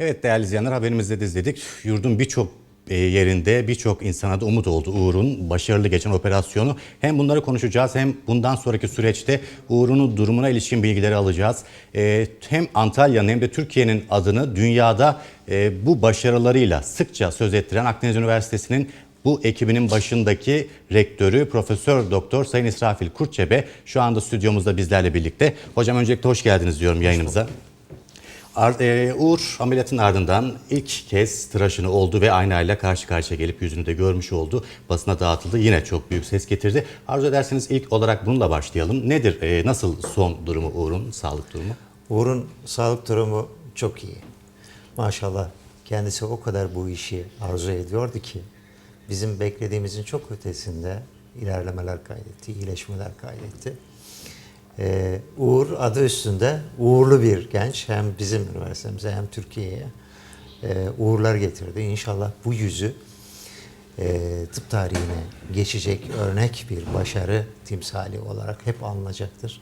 Evet değerli izleyenler haberimizde de izledik. Yurdun birçok e, yerinde birçok insana da umut oldu Uğur'un başarılı geçen operasyonu. Hem bunları konuşacağız hem bundan sonraki süreçte Uğur'un durumuna ilişkin bilgileri alacağız. E, Hem Antalya'nın hem de Türkiye'nin adını dünyada e, bu başarılarıyla sıkça söz ettiren Akdeniz Üniversitesi'nin bu ekibinin başındaki rektörü Profesör Doktor Sayın İsrafil Kurtçebe şu anda stüdyomuzda bizlerle birlikte. Hocam öncelikle hoş geldiniz diyorum yayınımıza. Ar- e, Uğur ameliyatın ardından ilk kez tıraşını oldu ve aynayla karşı karşıya gelip yüzünü de görmüş oldu. Basına dağıtıldı. Yine çok büyük ses getirdi. Arzu ederseniz ilk olarak bununla başlayalım. Nedir, e, nasıl son durumu Uğur'un, sağlık durumu? Uğur'un sağlık durumu çok iyi. Maşallah kendisi o kadar bu işi arzu ediyordu ki bizim beklediğimizin çok ötesinde ilerlemeler kaydetti, iyileşmeler kaydetti. Ee, Uğur adı üstünde uğurlu bir genç hem bizim üniversitemize hem Türkiye'ye e, uğurlar getirdi. İnşallah bu yüzü e, tıp tarihine geçecek örnek bir başarı timsali olarak hep anılacaktır.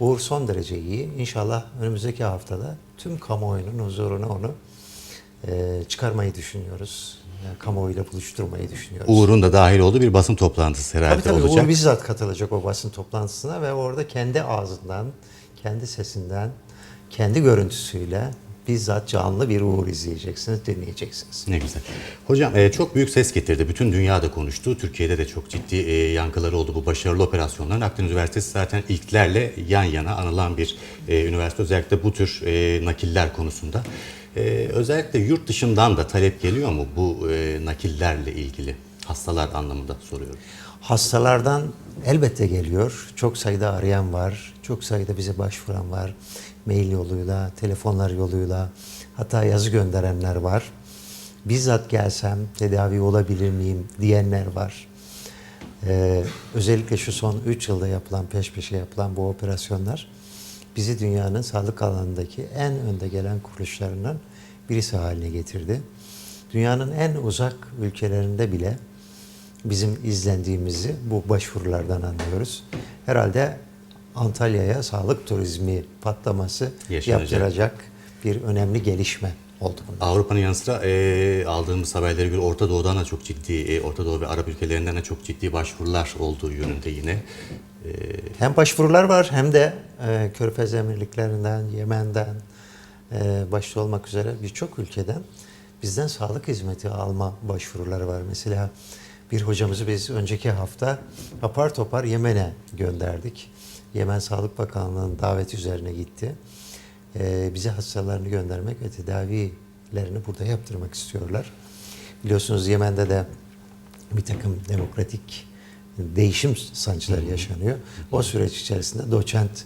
Uğur son derece iyi. İnşallah önümüzdeki haftada tüm kamuoyunun huzuruna onu e, çıkarmayı düşünüyoruz. Kamuoyuyla buluşturmayı düşünüyoruz. Uğur'un da dahil olduğu bir basın toplantısı herhalde Tabii tabii olacak. Uğur bizzat katılacak o basın toplantısına ve orada kendi ağzından, kendi sesinden, kendi görüntüsüyle bizzat canlı bir Uğur izleyeceksiniz, dinleyeceksiniz. Ne güzel. Hocam e, çok büyük ses getirdi. Bütün dünyada konuştu. Türkiye'de de çok ciddi e, yankıları oldu bu başarılı operasyonların. Akdeniz Üniversitesi zaten ilklerle yan yana anılan bir e, üniversite. Özellikle bu tür e, nakiller konusunda. E, özellikle yurt dışından da talep geliyor mu bu e, nakillerle ilgili? Hastalar anlamında soruyorum. Hastalardan elbette geliyor. Çok sayıda arayan var. Çok sayıda bize başvuran var. Mail yoluyla, telefonlar yoluyla, hatta yazı gönderenler var. Bizzat gelsem tedavi olabilir miyim diyenler var. Ee, özellikle şu son 3 yılda yapılan, peş peşe yapılan bu operasyonlar bizi dünyanın sağlık alanındaki en önde gelen kuruluşlarından birisi haline getirdi. Dünyanın en uzak ülkelerinde bile bizim izlendiğimizi bu başvurulardan anlıyoruz. Herhalde Antalya'ya sağlık turizmi patlaması Yaşanacak. yaptıracak bir önemli gelişme oldu bunlar. Avrupa'nın yanı sıra e, aldığımız haberlere göre Orta Doğu'dan da çok ciddi, e, Orta Doğu ve Arap ülkelerinden de çok ciddi başvurular olduğu yönünde yine. Hem başvurular var hem de e, Körfez Emirliklerinden, Yemen'den e, başta olmak üzere birçok ülkeden bizden sağlık hizmeti alma başvuruları var. Mesela bir hocamızı biz önceki hafta apar topar Yemen'e gönderdik. Yemen Sağlık Bakanlığı'nın daveti üzerine gitti. E, bize hastalarını göndermek ve tedavilerini burada yaptırmak istiyorlar. Biliyorsunuz Yemen'de de bir takım demokratik değişim sancıları yaşanıyor. O süreç içerisinde doçent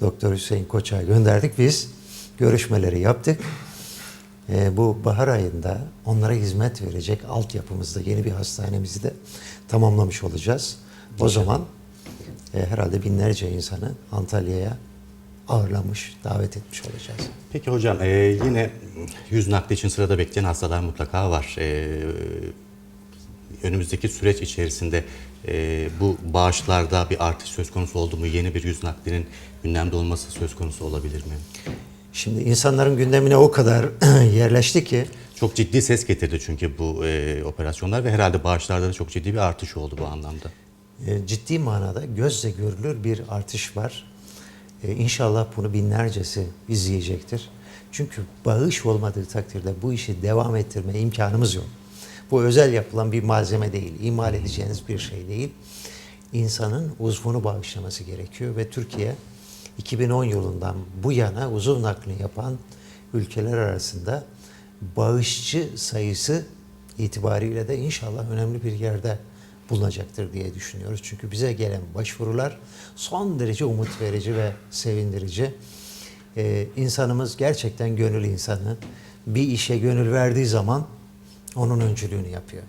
Doktor Hüseyin Koç'a gönderdik biz. Görüşmeleri yaptık. Ee, bu bahar ayında onlara hizmet verecek altyapımızda yeni bir hastanemizi de tamamlamış olacağız. O zaman e, herhalde binlerce insanı Antalya'ya ağırlamış, davet etmiş olacağız. Peki hocam e, yine yüz nakli için sırada bekleyen hastalar mutlaka var. E, önümüzdeki süreç içerisinde e, bu bağışlarda bir artış söz konusu oldu mu? Yeni bir yüz naklinin gündemde olması söz konusu olabilir mi? Şimdi insanların gündemine o kadar yerleşti ki Çok ciddi ses getirdi çünkü bu e, operasyonlar ve herhalde bağışlarda da çok ciddi bir artış oldu bu anlamda. E, ciddi manada gözle görülür bir artış var. E, İnşallah bunu binlercesi izleyecektir. Çünkü bağış olmadığı takdirde bu işi devam ettirme imkanımız yok. Bu özel yapılan bir malzeme değil, imal edeceğiniz bir şey değil. İnsanın uzvunu bağışlaması gerekiyor ve Türkiye 2010 yılından bu yana uzuv naklini yapan ülkeler arasında bağışçı sayısı itibariyle de inşallah önemli bir yerde bulunacaktır diye düşünüyoruz. Çünkü bize gelen başvurular son derece umut verici ve sevindirici. Ee, insanımız gerçekten gönül insanı. Bir işe gönül verdiği zaman onun öncülüğünü yapıyor.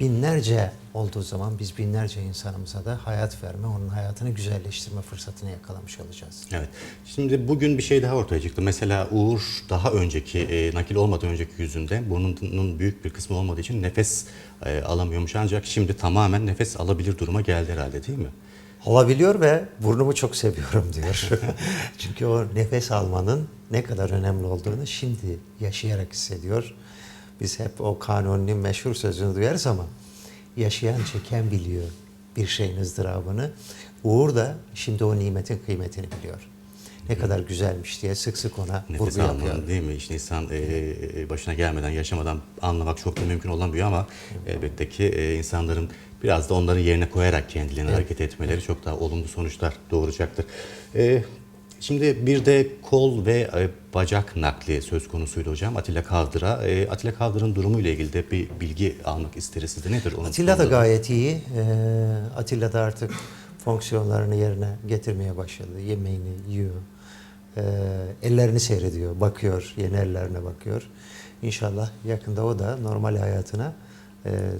Binlerce olduğu zaman biz binlerce insanımıza da hayat verme, onun hayatını güzelleştirme fırsatını yakalamış olacağız. Evet. Şimdi bugün bir şey daha ortaya çıktı. Mesela Uğur daha önceki e, nakil olmadan önceki yüzünde burnunun büyük bir kısmı olmadığı için nefes e, alamıyormuş. Ancak şimdi tamamen nefes alabilir duruma geldi herhalde değil mi? Alabiliyor ve burnumu çok seviyorum diyor. Çünkü o nefes almanın ne kadar önemli olduğunu şimdi yaşayarak hissediyor. Biz hep o kanunun meşhur sözünü duyarız ama yaşayan çeken biliyor bir şeyin ızdırabını. Uğur da şimdi o nimetin kıymetini biliyor. Ne kadar güzelmiş diye sık sık ona Nefes vurgu yapıyor. değil mi? İşte insan e, başına gelmeden, yaşamadan anlamak çok da mümkün olamıyor ama elbette ki e, insanların biraz da onların yerine koyarak kendilerini hareket etmeleri çok daha olumlu sonuçlar doğuracaktır. E, şimdi bir de kol ve e, bacak nakli söz konusuydu hocam Atilla Kavdır'a. E, Atilla Kavdır'ın durumuyla ilgili de bir bilgi almak isteriz sizde. Nedir onun Atilla da gayet iyi. Ee, Atilla da artık fonksiyonlarını yerine getirmeye başladı. Yemeğini yiyor. Ellerini seyrediyor, bakıyor, yeni ellerine bakıyor. İnşallah yakında o da normal hayatına e,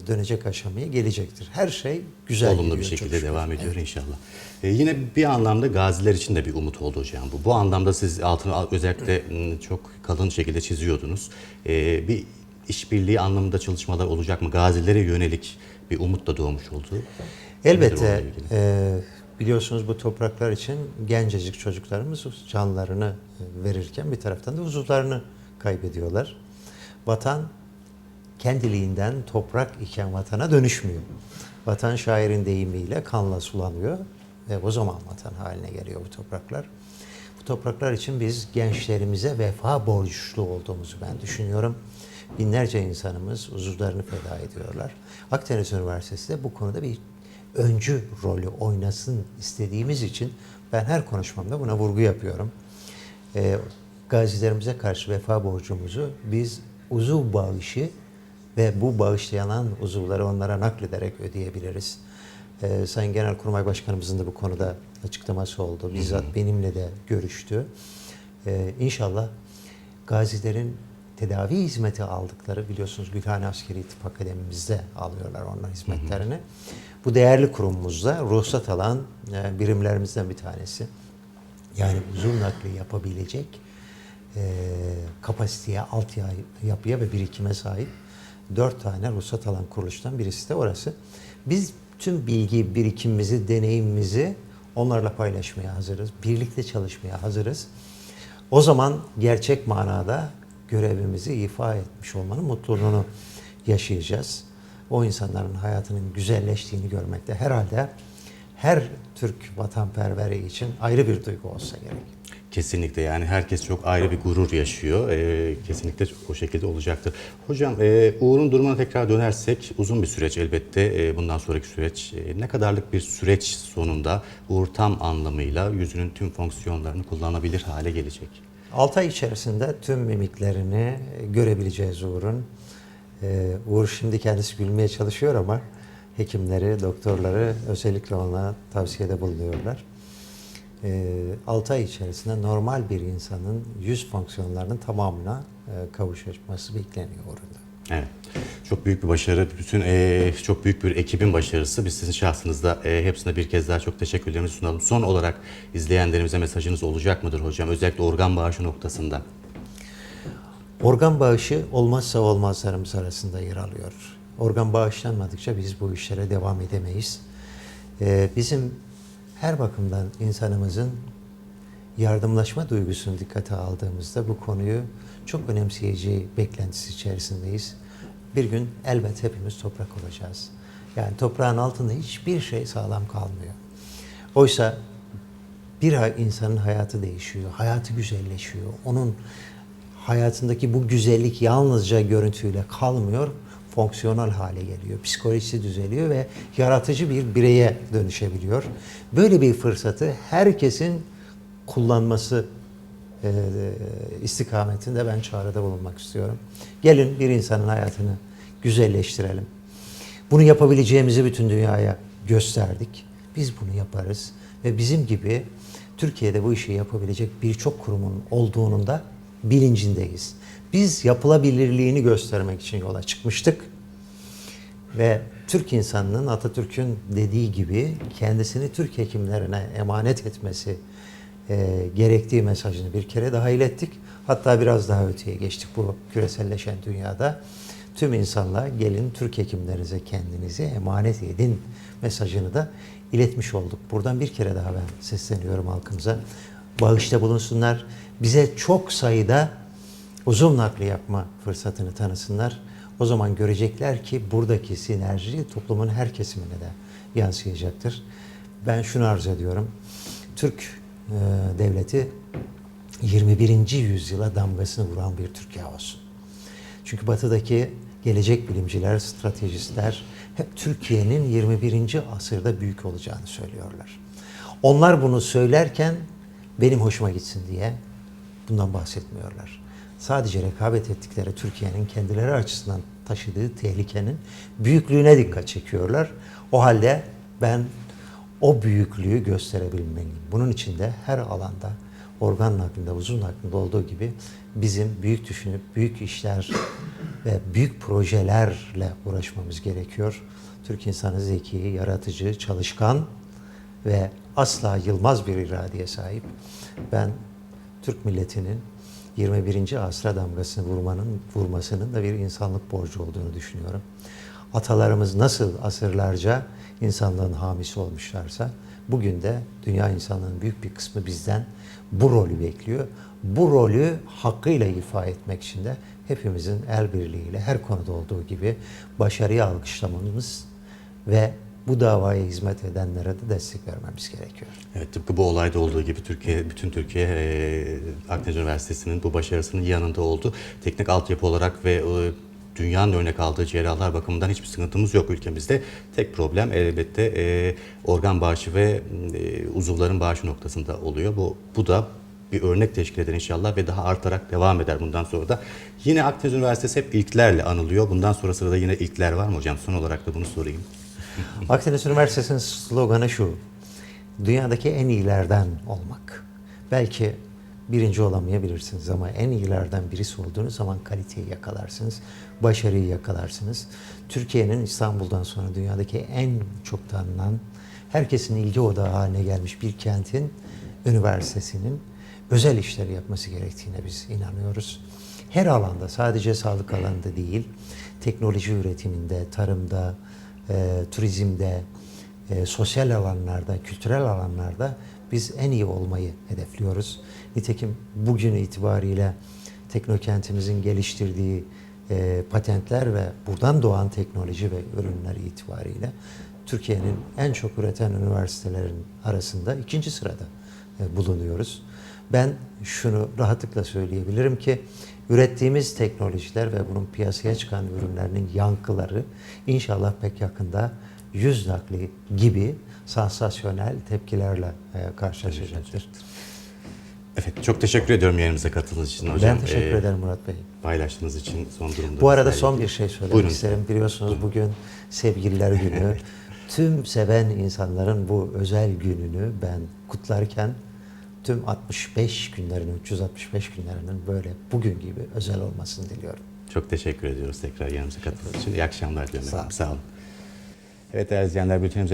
dönecek aşamaya gelecektir. Her şey güzel olumlu bir şekilde devam ediyor inşallah. Ee, yine bir anlamda gaziler için de bir umut oldu hocam bu. Bu anlamda siz altını özellikle m, çok kalın şekilde çiziyordunuz. Ee, bir işbirliği anlamında çalışmalar olacak mı? Gazilere yönelik bir umut da doğmuş oldu. Elbette e, biliyorsunuz bu topraklar için gencecik çocuklarımız canlarını verirken bir taraftan da huzurlarını kaybediyorlar. Vatan kendiliğinden toprak iken vatana dönüşmüyor. Vatan şairin deyimiyle kanla sulanıyor ve o zaman vatan haline geliyor bu topraklar. Bu topraklar için biz gençlerimize vefa borçlu olduğumuzu ben düşünüyorum. Binlerce insanımız huzurlarını feda ediyorlar. Akdeniz Üniversitesi de bu konuda bir öncü rolü oynasın istediğimiz için ben her konuşmamda buna vurgu yapıyorum. Ee, gazilerimize karşı vefa borcumuzu biz uzuv bağışı ve bu bağışlayan uzuvları onlara naklederek ödeyebiliriz. Ee, Sayın Genelkurmay Başkanımızın da bu konuda açıklaması oldu. Bizzat benimle de görüştü. Ee, inşallah gazilerin tedavi hizmeti aldıkları biliyorsunuz Gülhane Askeri Tıp Akademimizde alıyorlar onlar hizmetlerini. Bu değerli kurumumuzda ruhsat alan e, birimlerimizden bir tanesi. Yani uzun nakli yapabilecek e, kapasiteye, altyapıya ve birikime sahip dört tane ruhsat alan kuruluştan birisi de orası. Biz tüm bilgi birikimimizi, deneyimimizi onlarla paylaşmaya hazırız. Birlikte çalışmaya hazırız. O zaman gerçek manada görevimizi ifa etmiş olmanın mutluluğunu yaşayacağız. O insanların hayatının güzelleştiğini görmekte herhalde her Türk vatanperveri için ayrı bir duygu olsa gerek. Kesinlikle yani herkes çok ayrı bir gurur yaşıyor. Ee, kesinlikle o şekilde olacaktır. Hocam e, Uğur'un durumuna tekrar dönersek uzun bir süreç elbette. E, bundan sonraki süreç e, ne kadarlık bir süreç sonunda Uğur tam anlamıyla yüzünün tüm fonksiyonlarını kullanabilir hale gelecek? 6 ay içerisinde tüm mimiklerini görebileceğiz Uğur'un. Ee, Uğur şimdi kendisi gülmeye çalışıyor ama hekimleri, doktorları özellikle ona tavsiyede bulunuyorlar. 6 ay içerisinde normal bir insanın yüz fonksiyonlarının tamamına e, kavuşması bekleniyor orada. Evet. Çok büyük bir başarı. Bütün e, çok büyük bir ekibin başarısı. Biz sizin şahsınızda e, hepsine bir kez daha çok teşekkürlerimizi sunalım. Son olarak izleyenlerimize mesajınız olacak mıdır hocam? Özellikle organ bağışı noktasında. Organ bağışı olmazsa olmazlarımız arasında yer alıyor. Organ bağışlanmadıkça biz bu işlere devam edemeyiz. Ee, bizim her bakımdan insanımızın yardımlaşma duygusunu dikkate aldığımızda bu konuyu çok önemseyeceği beklentisi içerisindeyiz. Bir gün elbet hepimiz toprak olacağız. Yani toprağın altında hiçbir şey sağlam kalmıyor. Oysa bir insanın hayatı değişiyor, hayatı güzelleşiyor. Onun hayatındaki bu güzellik yalnızca görüntüyle kalmıyor, fonksiyonel hale geliyor. Psikolojisi düzeliyor ve yaratıcı bir bireye dönüşebiliyor. Böyle bir fırsatı herkesin kullanması e, istikametinde ben çağrıda bulunmak istiyorum. Gelin bir insanın hayatını güzelleştirelim. Bunu yapabileceğimizi bütün dünyaya gösterdik. Biz bunu yaparız ve bizim gibi Türkiye'de bu işi yapabilecek birçok kurumun olduğunun da bilincindeyiz. Biz yapılabilirliğini göstermek için yola çıkmıştık. Ve Türk insanının Atatürk'ün dediği gibi kendisini Türk hekimlerine emanet etmesi e, gerektiği mesajını bir kere daha ilettik. Hatta biraz daha öteye geçtik bu küreselleşen dünyada. Tüm insanlığa gelin Türk hekimlerinize kendinizi emanet edin mesajını da iletmiş olduk. Buradan bir kere daha ben sesleniyorum halkımıza. Bağışta bulunsunlar. Bize çok sayıda uzun nakli yapma fırsatını tanısınlar. O zaman görecekler ki buradaki sinerji toplumun her kesimine de yansıyacaktır. Ben şunu arzu ediyorum. Türk e, devleti 21. yüzyıla damgasını vuran bir Türkiye olsun. Çünkü batıdaki gelecek bilimciler, stratejistler hep Türkiye'nin 21. asırda büyük olacağını söylüyorlar. Onlar bunu söylerken benim hoşuma gitsin diye bundan bahsetmiyorlar. Sadece rekabet ettikleri Türkiye'nin kendileri açısından taşıdığı tehlikenin büyüklüğüne dikkat çekiyorlar. O halde ben o büyüklüğü gösterebilmeliyim. Bunun için de her alanda organ naklinde, uzun naklinde olduğu gibi bizim büyük düşünüp büyük işler ve büyük projelerle uğraşmamız gerekiyor. Türk insanı zeki, yaratıcı, çalışkan ve asla yılmaz bir iradeye sahip. Ben Türk milletinin 21. asra damgasını vurmanın vurmasının da bir insanlık borcu olduğunu düşünüyorum. Atalarımız nasıl asırlarca insanlığın hamisi olmuşlarsa bugün de dünya insanlığının büyük bir kısmı bizden bu rolü bekliyor. Bu rolü hakkıyla ifa etmek için de hepimizin el birliğiyle her konuda olduğu gibi başarıyı alkışlamamız ve bu davaya hizmet edenlere de destek vermemiz gerekiyor. Evet, tıpkı bu olayda olduğu gibi Türkiye, bütün Türkiye e, Akdeniz Üniversitesi'nin bu başarısının yanında oldu. Teknik altyapı olarak ve e, dünyanın örnek aldığı cerrahlar bakımından hiçbir sıkıntımız yok ülkemizde. Tek problem elbette e, organ bağışı ve uzuvların bağışı noktasında oluyor. Bu, bu da bir örnek teşkil eder inşallah ve daha artarak devam eder bundan sonra da. Yine Akdeniz Üniversitesi hep ilklerle anılıyor. Bundan sonra sırada yine ilkler var mı hocam? Son olarak da bunu sorayım. Akdeniz Üniversitesi'nin sloganı şu. Dünyadaki en iyilerden olmak. Belki birinci olamayabilirsiniz ama en iyilerden birisi olduğunuz zaman kaliteyi yakalarsınız, başarıyı yakalarsınız. Türkiye'nin İstanbul'dan sonra dünyadaki en çok tanınan, herkesin ilgi odağı haline gelmiş bir kentin üniversitesinin özel işleri yapması gerektiğine biz inanıyoruz. Her alanda, sadece sağlık alanında değil, teknoloji üretiminde, tarımda, e, turizmde, e, sosyal alanlarda, kültürel alanlarda biz en iyi olmayı hedefliyoruz. Nitekim bugün itibariyle teknokentimizin geliştirdiği e, patentler ve buradan doğan teknoloji ve ürünler itibariyle Türkiye'nin en çok üreten üniversitelerin arasında ikinci sırada e, bulunuyoruz. Ben şunu rahatlıkla söyleyebilirim ki ürettiğimiz teknolojiler ve bunun piyasaya çıkan ürünlerinin yankıları inşallah pek yakında yüz nakli gibi sansasyonel tepkilerle e, karşılaşacaktır. Evet, çok teşekkür ediyorum yayınımıza katıldığınız için hocam. Ben teşekkür Ee, ederim Murat Bey. Paylaştığınız için son durumda. Bu arada son bir şey söylemek Buyurun. isterim. Biliyorsunuz bugün Sevgililer Günü. Tüm seven insanların bu özel gününü ben kutlarken tüm 65 günlerinin, 365 günlerinin böyle bugün gibi özel olmasını diliyorum. Çok teşekkür ediyoruz tekrar yanımıza katıldığınız için. İyi akşamlar diliyorum. Sağ olun. Sağ olun. Evet değerli izleyenler bültenimize